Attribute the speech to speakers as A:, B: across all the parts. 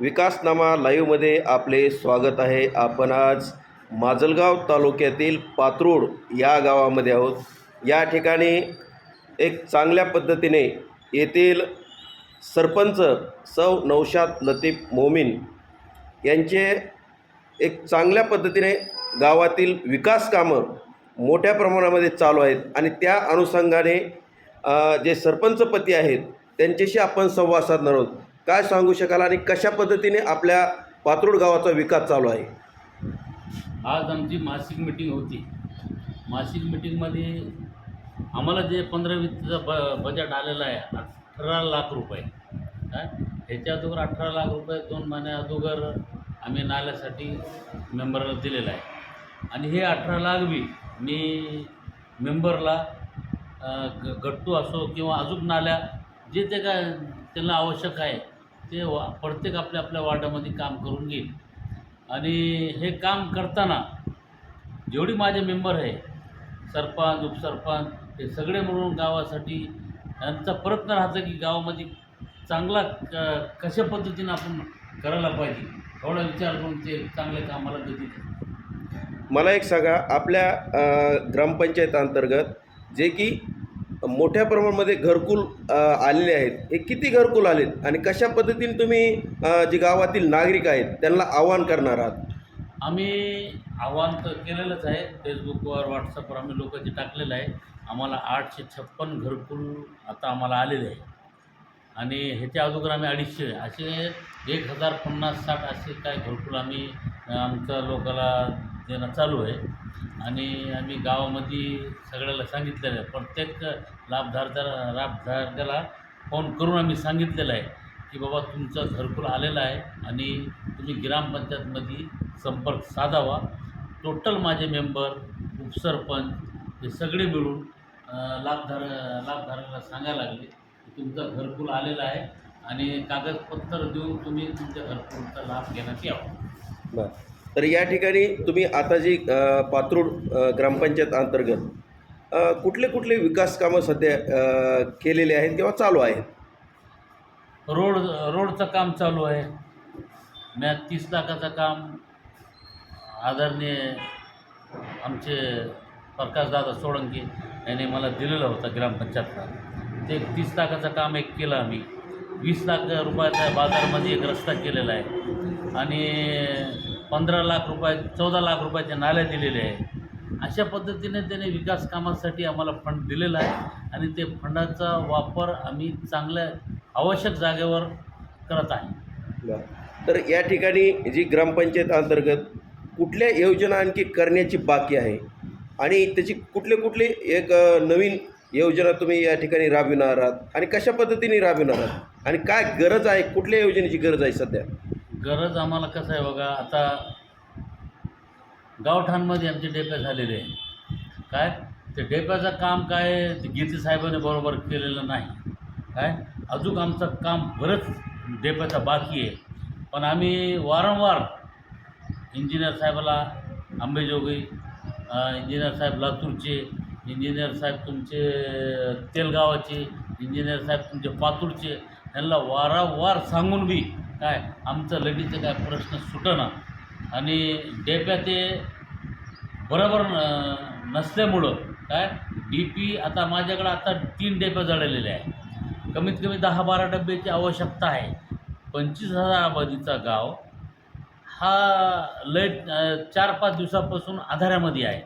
A: विकासनामा लाईव्हमध्ये आपले स्वागत आहे. आपण आज माजलगाव तालुक्यातील पात्रूड या गावामध्ये आहोत. या ठिकाणी एक चांगल्या पद्धतीने येथील सरपंच सौ नौशाद लतीफ मोमीन यांचे एक चांगल्या पद्धतीने गावातील विकास कामं मोठ्या प्रमाणामध्ये चालू आहेत आणि त्या अनुषंगाने जे सरपंचपती आहेत त्यांच्याशी आपण संवाद साधणार आहोत. काय सांगू शकाल आणि कशा पद्धतीने आपल्या पात्रोड गावाचा विकास चालू आहे?
B: आज आमची मासिक मिटिंग होती. मासिक मिटिंगमध्ये आम्हाला जे पंधरा वीसचा ब बजेट आलेलं आहे अठरा लाख रुपये. काय ह्याच्या अगोदर अठरा लाख रुपये दोन महिन्या अगोदर आम्ही नाल्यासाठी मेंबरला दिलेलं आहे. आणि हे अठरा लाख बी मी मेंबरला ग गट्टू असो किंवा अजून नाल्या जे ते काय त्यांना आवश्यक आहे ते वा प्रत्येक आपल्या आपल्या वार्डामध्ये काम करून घेईल. आणि हे काम करताना जेवढी माझे मेंबर आहे सरपंच उपसरपंच हे सगळे मिळून गावासाठी यांचा प्रयत्न राहतं की गावामध्ये चांगला क कशा पद्धतीनं आपण करायला पाहिजे थोडा विचार करून ते चांगल्या कामाला गती
A: मला एक सांगा आपल्या ग्रामपंचायत अंतर्गत जे की मोठ्या प्रमाणामध्ये घरकुल आलेले आहेत. हे किती घरकुल आलेत आणि कशा पद्धतीने तुम्ही जे गावातील नागरिक आहेत त्यांना आव्हान करणार आहात?
B: आम्ही आव्हान तर केलेलंच आहे. फेसबुकवर व्हॉट्सअपवर आम्ही लोकांचे टाकलेलं आहे आम्हाला आठशे छप्पन घरकुल आता आम्हाला आलेले आहे. आणि ह्याच्या अगोदर आम्ही अडीचशे असे एक हजार पन्नास साठ असे काय घरकुल आम्ही आमच्या लोकाला देणं चालू आहे. आणि आम्ही गावामध्ये सगळ्याला सांगितलेलं आहे. प्रत्येक लाभधारदार लाभधारकाला फोन करून आम्ही सांगितलेलं आहे की बाबा तुमचं घरकुल आलेलं आहे आणि तुम्ही ग्रामपंचायतमध्ये संपर्क साधावा. टोटल माझे मेंबर उपसरपंच हे सगळे मिळून लाभधार लाभधारकाला सांगायला लागले की तुमचं घरकुल आलेलं आहे आणि कागदपत्र देऊन तुम्ही तुमच्या घरकुलचा लाभ घेण्यात यावा.
A: बरं. तर या ठिकाणी तुम्ही आता जी पात्रूड ग्रामपंचायत अंतर्गत कुठले कुठले विकास कामं सध्या केलेले आहेत किंवा चालू आहेत?
B: रोड रोडचं काम चालू आहे. मी तीस लाखाचं काम आदरणीय आमचे प्रकाशदादा सोळंकी यांनी मला दिलेलं होतं ग्रामपंचायतला. ते तीस लाखाचं काम एक केलं आम्ही. वीस लाख रुपयाचा बाजारमध्ये एक रस्ता केलेला आहे. आणि पंधरा लाख रुपये चौदा लाख रुपयाचे नाल्या दिलेले आहे. अशा पद्धतीने त्याने विकास कामासाठी आम्हाला फंड दिलेला आहे आणि ते फंडाचा वापर आम्ही चांगल्या आवश्यक जागेवर करत आहे.
A: बरं. तर या ठिकाणी जी ग्रामपंचायत अंतर्गत कुठल्या योजना आणखी करण्याची बाकी आहे? आणि त्याची कुठले कुठले एक नवीन योजना तुम्ही या ठिकाणी राबविणार आहात? आणि कशा पद्धतीने राबविणार आहात? आणि काय गरज आहे? कुठल्या योजनेची गरज आहे सध्या?
B: गरज आम्हाला कसं आहे बघा आता गावठाणमध्ये आमचे डेप्या झालेले आहे काय? ते डेप्याचं काम काय ते गीते बरोबर केलेलं नाही. काय? अजून आमचं काम बरंच डेप्याचं बाकी आहे. पण आम्ही वारंवार इंजिनियर साहेबाला आंबेजोगाई इंजिनियर साहेब लातूरचे इंजिनियर साहेब तुमचे तेलगावाचे इंजिनियर साहेब तुमचे पातूरचे यांना वारंवार सांगून बी काय आमचं लगीचं काय प्रश्न सुटना. आणि डेप्या ते बरोबर न- नसल्यामुळं काय डी पी आता माझ्याकडं आता तीन डेप्या जळलेल्या आहे कमीत कमी दहा बारा डब्याची आवश्यकता आहे. पंचवीस हजार आबादीचा गाव हा लय चार पाच दिवसापासून आधारामध्ये आहे.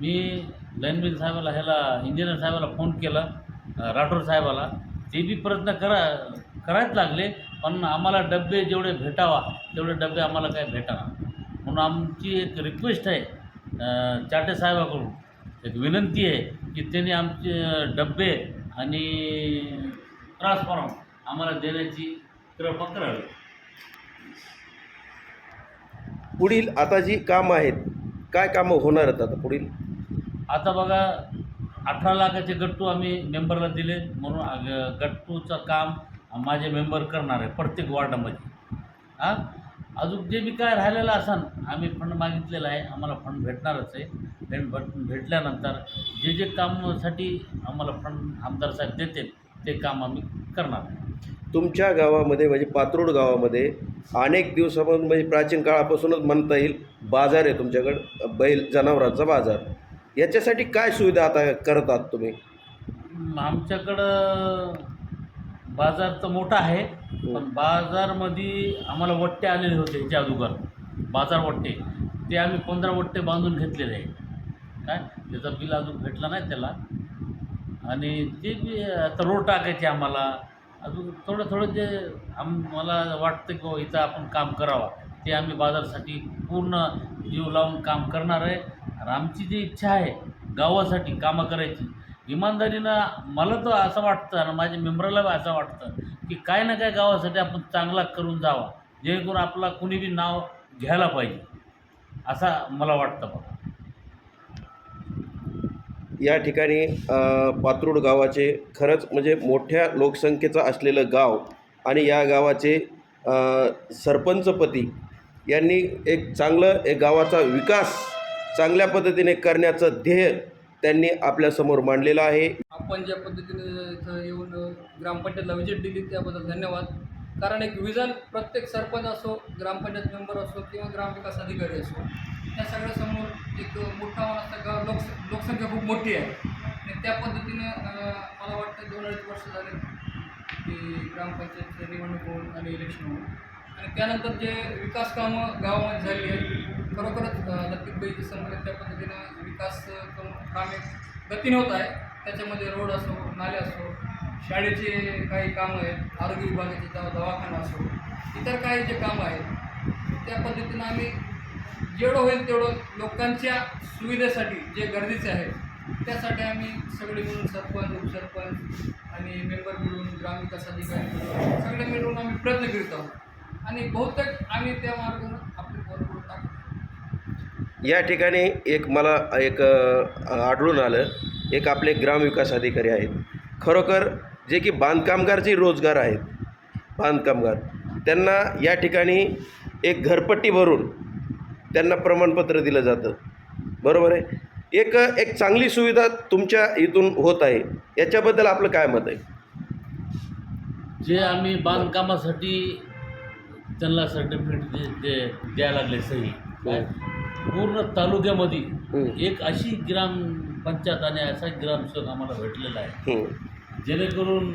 B: मी लाईनबिल साहेबाला ह्याला इंजिनियर साहेबाला फोन केला राठोड साहेबाला. ते बी प्रयत्न करा करायच लागले पण आम्हाला डबे जेवढे भेटावा तेवढे डबे आम्हाला काय भेटाना. म्हणून आमची एक रिक्वेस्ट आहे चाटे साहेबाकडून. एक विनंती आहे की त्यांनी आमचे डबे आणि ट्रान्सफॉर्म आम्हाला देण्याची कृपा करावी.
A: पुढील आता जी कामं आहेत काय कामं होणार आहेत आता पुढील?
B: आता बघा अठरा लाखाचे गट्टू आम्ही मेंबरला दिले. म्हणून गट्टूचं काम माझे मेंबर करणार आहे प्रत्येक वॉर्डामध्ये. हां? अजून जे बी काय राहिलेलं असन आम्ही फंड मागितलेला आहे. आम्हाला फंड भेटणारच आहे. फंड भेट भेटल्यानंतर जे जे कामासाठी आम्हाला फंड आमदार साहेब देतील ते काम आम्ही करणार आहे.
A: तुमच्या गावामध्ये म्हणजे पात्रोड गावामध्ये अनेक दिवसापासून म्हणजे प्राचीन काळापासूनच म्हणता येईल बाजार आहे तुमच्याकडं. बैल जनावरांचा बाजार. याच्यासाठी काय सुविधा आता करतात तुम्ही?
B: आमच्याकडं बाजार तर मोठा आहे पण बाजारमध्ये आम्हाला वट्टे आलेले होते ह्याच्या अगोदर. बाजार वट्टे. ते आम्ही पंधरा वट्टे बांधून घेतलेले आहे काय? त्याचं बिल अजून भेटलं नाही त्याला. आणि ते बी आता रोड टाकायचे आम्हाला. अजून थोडं थोडं जे आम्हाला वाटतं की इथं आपण काम करावं. ते आम्ही बाजारासाठी पूर्ण जीव लावून काम करणार आहे. रामची आमची जी इच्छा आहे गावासाठी कामं करायची इमानदारीनं मला तर असं वाटतं आणि माझ्या मेंबरला बी असं वाटतं की काय ना काय गावासाठी आपण चांगला करून जावा जेणेकरून आपला कुणी बी नाव घ्यायला पाहिजे असा मला वाटतं बघा.
A: या ठिकाणी पात्रूड गावाचे खरंच म्हणजे मोठ्या लोकसंख्येचं असलेलं गाव आणि या गावाचे सरपंचपती यांनी एक चांगलं एक गावाचा विकास चांगल्या पद्धतीने करण्याचं ध्येय त्यांनी आपल्यासमोर मांडलेलं आहे.
C: आपण ज्या पद्धतीने इथं येऊन ग्रामपंचायतला विजेट दिली त्याबद्दल धन्यवाद. कारण एक विजन प्रत्येक सरपंच असो ग्रामपंचायत मेंबर असो किंवा ग्रामविकास अधिकारी असो त्या सगळ्यासमोर एक मोठा असं गाव लोकस लोकसंख्या खूप मोठी आहे. आणि त्या पद्धतीने मला वाटतं दोन अडीच वर्ष झाले की ग्रामपंचायतचं निवडणूक होऊन आणि इलेक्शन होऊन. आणि त्यानंतर जे विकास कामं गावामध्ये झाली आहेत खरोखरच अं, लतीफबाई त्या पद्धतीनं विकास कामे गतीने होत आहे त्याच्यामध्ये रोड असो नाले असो शाळेचे काही कामं आहेत आरोग्य विभागाचे दवा दवाखाना असो इतर काही जे कामं आहेत त्या पद्धतीनं आम्ही जेवढं होईल तेवढं लोकांच्या सुविधेसाठी जे गरजेचे आहे त्यासाठी आम्ही सगळे मिळून सरपंच उपसरपंच आणि मेंबर मिळून ग्रामविकास अधिकारी मिळून सगळे मिळून आम्ही प्रयत्न करीत आहोत. आणि बहुतेक आम्ही त्या मार्गानं
A: या ठिकाणी एक मला एक आढळून आलं. एक आपले ग्रामविकास अधिकारी आहेत. खरोखर जे की बांधकामगार जे रोजगार आहेत. बांधकामगार. त्यांना या ठिकाणी एक घरपट्टी भरून त्यांना प्रमाणपत्र दिलं जातं. बरोबर आहे? एक एक चांगली सुविधा तुमच्या इथून होत आहे. याच्याबद्दल आपलं काय मत आहे?
B: जे आम्ही बांधकामासाठी त्यांना सर्टिफिकेट दे द्यायला लागले सही. काय पूर्ण तालुक्यामध्ये. एक अशी ग्रामपंचायत आणि असा एक ग्रामसेवक आम्हाला भेटलेला आहे. जेणेकरून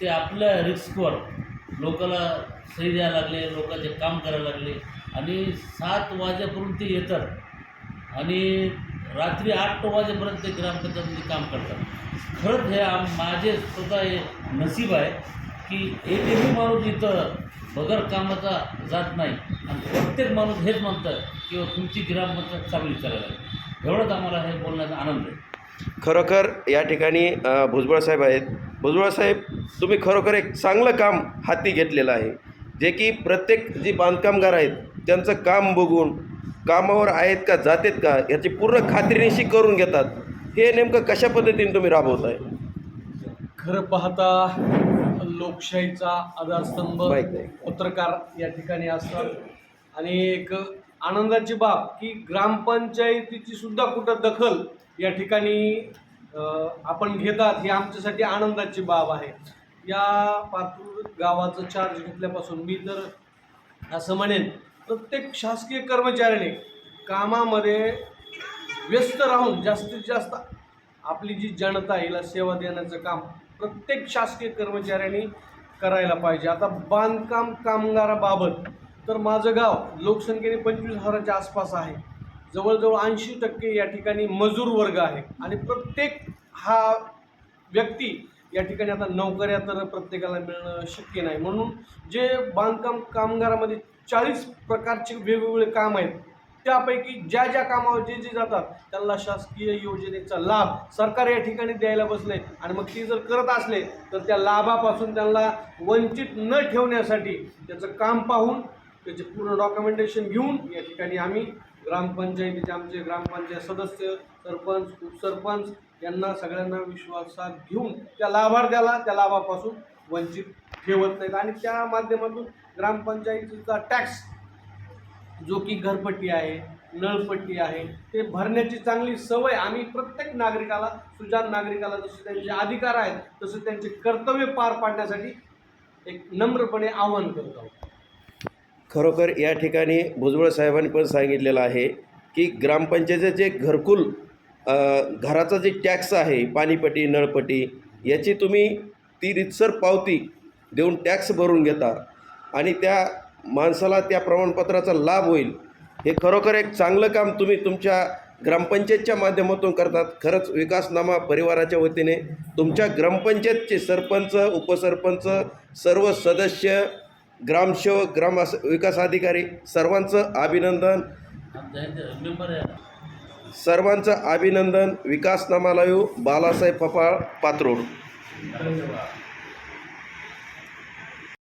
B: ते आपल्या रिस्कवर लोकाला सही द्यायला लागले लोकांचे काम करायला लागले आणि सात वाजेपर्यंत ते येतात आणि रात्री आठ वाजेपर्यंत ते ग्रामपंचायतमध्ये काम करतात खरंच हे आम माझे स्वतः हे नसीब आहे की एकही माणूस इथं बगर कामाचा जात नाही. आणि प्रत्येक माणूस हेच म्हणतं की तुमची ग्रामपंचायत चांगली चालायला लागली एवढंच आम्हाला हे बोलण्याचा आनंद आहे.
A: खरोखर या ठिकाणी भुजबळ साहेब आहेत. भुजबळ साहेब तुम्ही खरोखर एक चांगलं काम हाती घेतलेलं आहे. जे की प्रत्येक जी बांधकामगार आहेत त्यांचं काम बघून कामावर आहेत का जातेत का याची पूर्ण खात्रीनिशी करून घेतात. हे नेमकं कशा पद्धतीने तुम्ही राबवताय?
D: खरं पाहता लोकशाहीचा आधारस्तंभ. पत्रकार या ठिकाणी असतात आणि एक आनंदाची बाब की ग्रामपंचायतीची सुद्धा कुठं दखल या ठिकाणी आपण घेतात ही आमच्यासाठी आनंदाची बाब आहे या पातूर गावाचं चार्ज घेतल्यापासून मी तर असं म्हणेन प्रत्येक शासकीय कर्मचाऱ्याने कामामध्ये व्यस्त राहून जास्तीत जास्त आपली जी जनता हिला सेवा देण्याचं काम प्रत्येक शासकीय कर्मचाऱ्यांनी करायला पाहिजे. आता बांधकाम कामगाराबाबत तर माझं गाव लोकसंख्येने पंचवीस हजाराच्या आसपास आहे. जवळजवळ ऐंशी टक्के या ठिकाणी मजूर वर्ग आहे. आणि प्रत्येक हा व्यक्ती या ठिकाणी आता नोकऱ्या तर प्रत्येकाला मिळणं शक्य नाही. म्हणून जे बांधकाम कामगारामध्ये चाळीस प्रकारचे वेगवेगळे काम आहेत त्यापैकी ज्या ज्या कामावर जे जे जातात त्यांना शासकीय योजनेचा लाभ सरकार या ठिकाणी द्यायला बसले. आणि मग ते जर करत असले तर त्या लाभापासून त्यांना वंचित न ठेवण्यासाठी त्याचं काम पाहून त्याचे पूर्ण डॉक्युमेंटेशन घेऊन या ठिकाणी आम्ही ग्रामपंचायतीचे आमचे ग्रामपंचायत सदस्य सरपंच उपसरपंच यांना सगळ्यांना विश्वासात घेऊन त्या लाभार्थ्याला त्या लाभापासून वंचित ठेवत नाहीत. आणि त्या माध्यमातून ग्रामपंचायतीचा टॅक्स जो की घरपट्टी आहे नळपट्टी आहे ते भरण्याची चांगली सवय आम्ही प्रत्येक नागरिकाला सुजान नागरिकाला जसे त्यांचे अधिकार आहेत तसे त्यांचे कर्तव्य पार पाडण्यासाठी एक नम्रपणे आवाहन करत आहोत.
A: खरोखर या ठिकाणी भुजबळ साहेबांनी पण सांगितलेलं आहे की ग्रामपंचायतीचं जे घरकुल घराचा जे टॅक्स आहे पाणीपट्टी नळपट्टी याची तुम्ही ती रितसर पावती देऊन टॅक्स भरून घेता आणि त्या माणसाला त्या प्रमाणपत्राचा लाभ होईल. हे खरोखर एक चांगलं काम तुम्ही तुमच्या ग्रामपंचायतच्या माध्यमातून करतात. खरंच विकासनामा परिवाराच्या वतीने तुमच्या ग्रामपंचायतचे सरपंच उपसरपंच सर्व सदस्य ग्रामसेवक ग्राम विकास अधिकारी सर्वांचं अभिनंदन. सर्वांचं अभिनंदन. विकासनामा बालासाहेब फफाळ पात्रोड.
D: धन्यवाद